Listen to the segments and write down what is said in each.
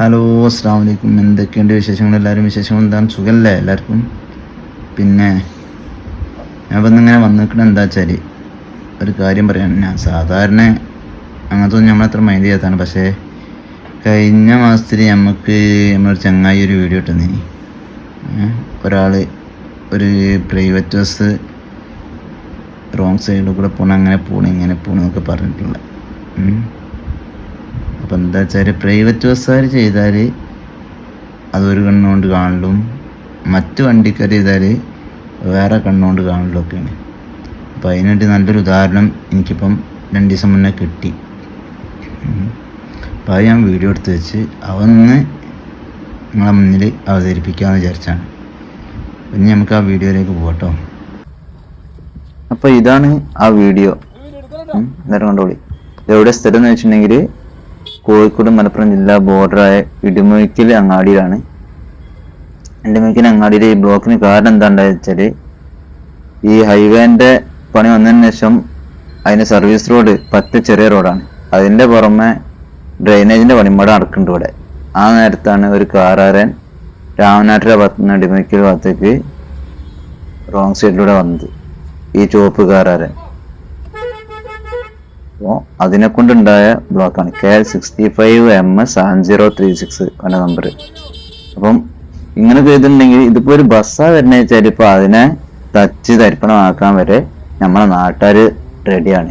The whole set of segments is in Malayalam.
ഹലോ അസ്സാം വലൈക്കും എന്തൊക്കെയുണ്ട് വിശേഷങ്ങൾ? എല്ലാവരും വിശേഷങ്ങൾ എന്താണ്? സുഖമല്ലേ എല്ലാവർക്കും? പിന്നെ ഞാൻ ഇപ്പം ഇങ്ങനെ വന്നിരിക്കണ എന്താ വെച്ചാൽ ഒരു കാര്യം പറയാൻ. ഞാൻ സാധാരണ അങ്ങനത്തെ ഒന്നും നമ്മളത്ര മൈൻഡ് ചെയ്യാത്തതാണ്. പക്ഷേ കഴിഞ്ഞ മാസത്തിൽ നമുക്ക് നമ്മളൊരു ചങ്ങായി ഒരു വീഡിയോ ഇട്ടുന്നേ ഒരാൾ ഒരു പ്രൈവറ്റ് ബസ് റോങ് സൈഡിൽ കൂടെ പോകണം അങ്ങനെ പോകണം ഇങ്ങനെ പോകണം എന്നൊക്കെ പറഞ്ഞിട്ടുള്ള. അപ്പം എന്താ വെച്ചാൽ പ്രൈവറ്റ് ബസ്സുകാർ ചെയ്താൽ അതൊരു കണ്ണുകൊണ്ട് കാണലും മറ്റു വണ്ടിക്കാർ ചെയ്താൽ വേറെ കണ്ണുകൊണ്ട് കാണലും ഒക്കെയാണ് അപ്പോൾ അതിനുവേണ്ടി നല്ലൊരു ഉദാഹരണം എനിക്കിപ്പം രണ്ട് ദിവസം മുന്നേ കിട്ടി. അപ്പോൾ അത് ഞാൻ വീഡിയോ എടുത്ത് വെച്ച് അതൊന്ന് നിങ്ങളെ മുന്നിൽ അവതരിപ്പിക്കാമെന്ന് വിചാരിച്ചാണ്. ഇനി നമുക്ക് ആ വീഡിയോയിലേക്ക് പോകട്ടോ അപ്പോൾ ഇതാണ് ആ വീഡിയോ. നേരം കണ്ടോളി. ഇതെവിടെ സ്ഥലം എന്ന് വെച്ചിട്ടുണ്ടെങ്കിൽ കോഴിക്കോട് മലപ്പുറം ജില്ലാ ബോർഡറായ ഇടിമുഴിക്കൽ അങ്ങാടിയിലാണ്. ഇടിമുഴിക്കൽ അങ്ങാടിയിലെ ഈ ബ്ലോക്കിന് കാരണം എന്താണെന്ന് വെച്ചാൽ ഈ ഹൈവേന്റെ പണി വന്നതിന് ശേഷം അതിന്റെ സർവീസ് റോഡ് പത്ത് ചെറിയ റോഡാണ്. അതിന്റെ പുറമെ ഡ്രെയിനേജിന്റെ പണിമുട നടക്കുന്നുണ്ട് ഇവിടെ. ആ നേരത്താണ് ഒരു കാറാരൻ രാമനാട്ടിലെ ഭാഗത്തുനിന്ന് ഇടിമുഴിക്കൽ ഭാഗത്തേക്ക് റോങ് സൈഡിലൂടെ വന്നത്. ഈ ചുവപ്പ് കാറാരൻ അപ്പോൾ അതിനെ കൊണ്ടുണ്ടായ ബ്ലോക്കാണ്. K sixty five M S seven zero three six എന്ന നമ്പർ അപ്പം ഇങ്ങനെ ചെയ്തിട്ടുണ്ടെങ്കിൽ ഇതിപ്പോൾ ഒരു ബസ്സാ വരുന്ന വെച്ചാൽ ഇപ്പൊ അതിനെ തച്ച് തരിപ്പണമാക്കാൻ വരെ നമ്മളെ നാട്ടുകാർ റെഡിയാണ്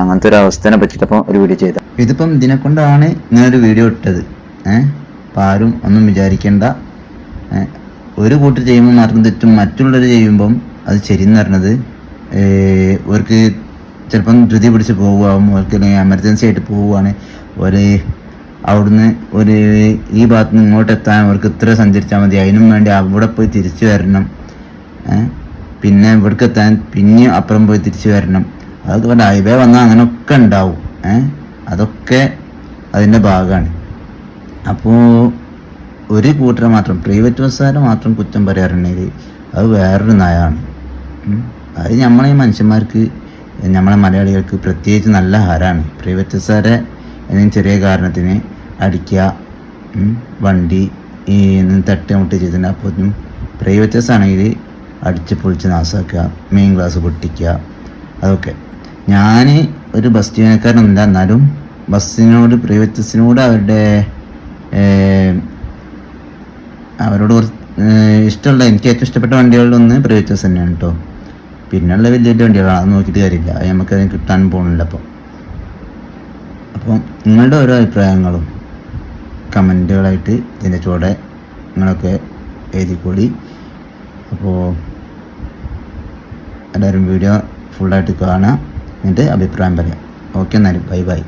അങ്ങനത്തെ ഒരു അവസ്ഥനെ പറ്റിയിട്ടപ്പം ഒരു വീഡിയോ ചെയ്ത. ഇതിപ്പം ഇതിനെ കൊണ്ടാണ് ഇങ്ങനെ ഒരു വീഡിയോ ഇട്ടത്. ഏഹ് അപ്പം ആരും ഒന്നും വിചാരിക്കേണ്ട. ഒരു കൂട്ടർ ചെയ്യുമ്പോൾ മാത്രം തെറ്റും മറ്റുള്ളവർ ചെയ്യുമ്പം അത് ശരിയെന്ന് പറഞ്ഞത് അവർക്ക് ചിലപ്പം ധൃതി പിടിച്ച് പോവുകയാവും അവർക്ക് അല്ലെങ്കിൽ എമർജൻസി ആയിട്ട് പോവുകയാണ്. ഒരു അവിടുന്ന് ഒരു ഈ ഭാഗത്ത് നിന്ന് ഇങ്ങോട്ട് എത്താൻ അവർക്ക് ഇത്ര സഞ്ചരിച്ചാൽ മതി. അതിനും വേണ്ടി അവിടെ പോയി തിരിച്ചു വരണം. പിന്നെ ഇവിടേക്ക് എത്താൻ പിന്നെയും അപ്പുറം പോയി തിരിച്ചു വരണം. അതൊക്കെ പറഞ്ഞ ഹൈവേ വന്നാൽ അങ്ങനെയൊക്കെ ഉണ്ടാവും. അതൊക്കെ അതിന്റെ ഭാഗമാണ് അപ്പോൾ ഒരു കൂട്ടർ മാത്രം പ്രൈവറ്റ് ബസ്സുകാരെ മാത്രം കുറ്റം പറയാറുണ്ടെങ്കിൽ അത് വേറൊരു നയമാണ്. അത് നമ്മളെ മനുഷ്യന്മാർക്ക് നമ്മളെ മലയാളികൾക്ക് പ്രത്യേകിച്ച് നല്ല ഹാരാണ് പ്രൈവറ്റ് ബസ്സുകാരെ എന്തെങ്കിലും ചെറിയ കാരണത്തിന് അടിക്കുക വണ്ടി ഈ തട്ടി മുട്ടി ചെയ്തിട്ടുണ്ട് അപ്പോൾ പ്രൈവറ്റ് ബസ് ആണെങ്കിൽ അടിച്ച് പൊളിച്ച് നാസാക്കുക മെയിൻ ക്ലാസ് പൊട്ടിക്കുക അതൊക്കെ. ഞാൻ ഒരു ബസ് ജീവനക്കാരനല്ല എന്നാലും ബസ്സിനോട് പ്രൈവറ്റ് അവരുടെ അവരോട് ഇഷ്ടമുള്ള എനിക്ക് ഏറ്റവും ഇഷ്ടപ്പെട്ട വണ്ടികളിലൊന്ന് പ്രൈവറ്റ് ബസ് തന്നെയാണ് കേട്ടോ പിന്നെയുള്ള വലിയ വണ്ടികളാണ്. അത് നോക്കിയിട്ട് കാര്യമില്ല. അത് നമുക്കത് കിട്ടാൻ പോകുന്നില്ല അപ്പോൾ അപ്പം നിങ്ങളുടെ ഓരോ അഭിപ്രായങ്ങളും കമന്റുകളായിട്ട് ഇതിന്റെ ചുവടെ നിങ്ങളൊക്കെ എഴുതിക്കൂടി അപ്പോൾ എല്ലാവരും വീഡിയോ ഫുള്ളായിട്ട് കാണുക. എന്നിട്ട് അഭിപ്രായം പറയാം. ഓക്കെ എന്നാലും ബൈ ബൈ.